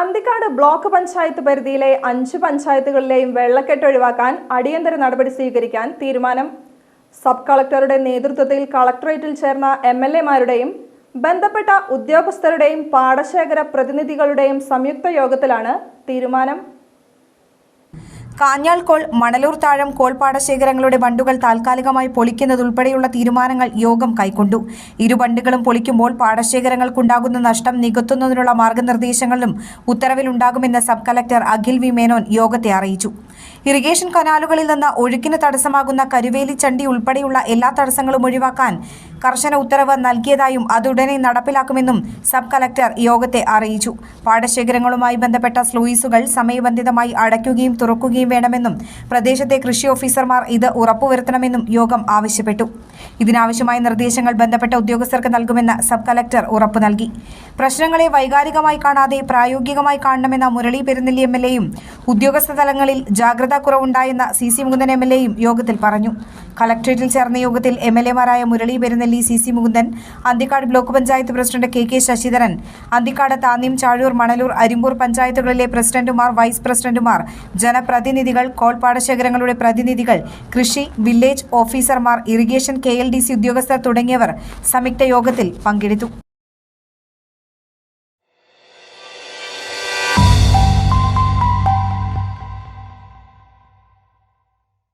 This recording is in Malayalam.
അന്തിക്കാട് ബ്ലോക്ക് പഞ്ചായത്ത് പരിധിയിലെ അഞ്ച് പഞ്ചായത്തുകളിലെയും വെള്ളക്കെട്ട് ഒഴിവാക്കാൻ അടിയന്തര നടപടി സ്വീകരിക്കാൻ തീരുമാനം. സബ് കളക്ടറുടെ നേതൃത്വത്തിൽ കളക്ടറേറ്റിൽ ചേർന്ന എം എൽ എമാരുടെയും ബന്ധപ്പെട്ട ഉദ്യോഗസ്ഥരുടെയും പാടശേഖര പ്രതിനിധികളുടെയും സംയുക്ത യോഗത്തിലാണ് തീരുമാനം. കാഞ്ഞാൾകോൾ മണലൂർ താഴം കോൾപാടശേഖരങ്ങളുടെ ബണ്ടുകൾ താൽക്കാലികമായി പൊളിക്കുന്നതുൾപ്പെടെയുള്ള തീരുമാനങ്ങൾ യോഗം കൈക്കൊണ്ടു. ഇരു ബണ്ടുകളും പൊളിക്കുമ്പോൾ പാടശേഖരങ്ങൾക്കുണ്ടാകുന്ന നഷ്ടം നികത്തുന്നതിനുള്ള മാർഗനിർദ്ദേശങ്ങളും ഉത്തരവിലുണ്ടാകുമെന്ന് sub collector Akhil V Menon യോഗത്തെ അറിയിച്ചു. ഇറിഗേഷൻ കനാലുകളിൽ നിന്ന് ഒഴുക്കിന് തടസ്സമാകുന്ന കരുവേലി ചണ്ടി ഉൾപ്പെടെയുള്ള എല്ലാ തടസ്സങ്ങളും ഒഴിവാക്കാൻ കർശന ഉത്തരവ് നൽകിയതായും അതുടനെ നടപ്പിലാക്കുമെന്നും സബ് കലക്ടർ യോഗത്തെ അറിയിച്ചു. പാടശേഖരങ്ങളുമായി ബന്ധപ്പെട്ട സ്ലൂയിസുകൾ സമയബന്ധിതമായി അടയ്ക്കുകയും തുറക്കുകയും വേണമെന്നും പ്രദേശത്തെ കൃഷി ഓഫീസർമാർ ഇത് ഉറപ്പുവരുത്തണമെന്നും യോഗം ആവശ്യപ്പെട്ടു. ഇതിനാവശ്യമായ നിർദ്ദേശങ്ങൾ ബന്ധപ്പെട്ട ഉദ്യോഗസ്ഥർക്ക് നൽകുമെന്ന് സബ് കലക്ടർ ഉറപ്പു നൽകി. പ്രശ്നങ്ങളെ വൈകാരികമായി കാണാതെ പ്രായോഗികമായി കാണണമെന്ന മുരളി പെരുന്നെല്ലി എം എൽ എയും ഉദ്യോഗസ്ഥ തലങ്ങളിൽ ജാഗ്രതാ കുറവുണ്ടായെന്ന C C Mukundan M L എയും യോഗത്തിൽ പറഞ്ഞു. കളക്ടറേറ്റിൽ ചേർന്ന യോഗത്തിൽ M L എമാരായ Murali Perunnelli C C Mukundan Anthikkad block panchayat president K K Sasidharan Anthikkad Thanyam Chazhoor Manalur Arimbur പഞ്ചായത്തുകളിലെ പ്രസിഡന്റുമാർ വൈസ് പ്രസിഡന്റുമാർ ജനപ്രതിനിധികൾ കോൾ പാടശേഖരങ്ങളുടെ പ്രതിനിധികൾ കൃഷി വില്ലേജ് ഓഫീസർമാർ ഇറിഗേഷൻ കെ ഉദ്യോഗസ്ഥർ തുടങ്ങിയവർ സംയുക്ത യോഗത്തിൽ പങ്കെടുത്തു.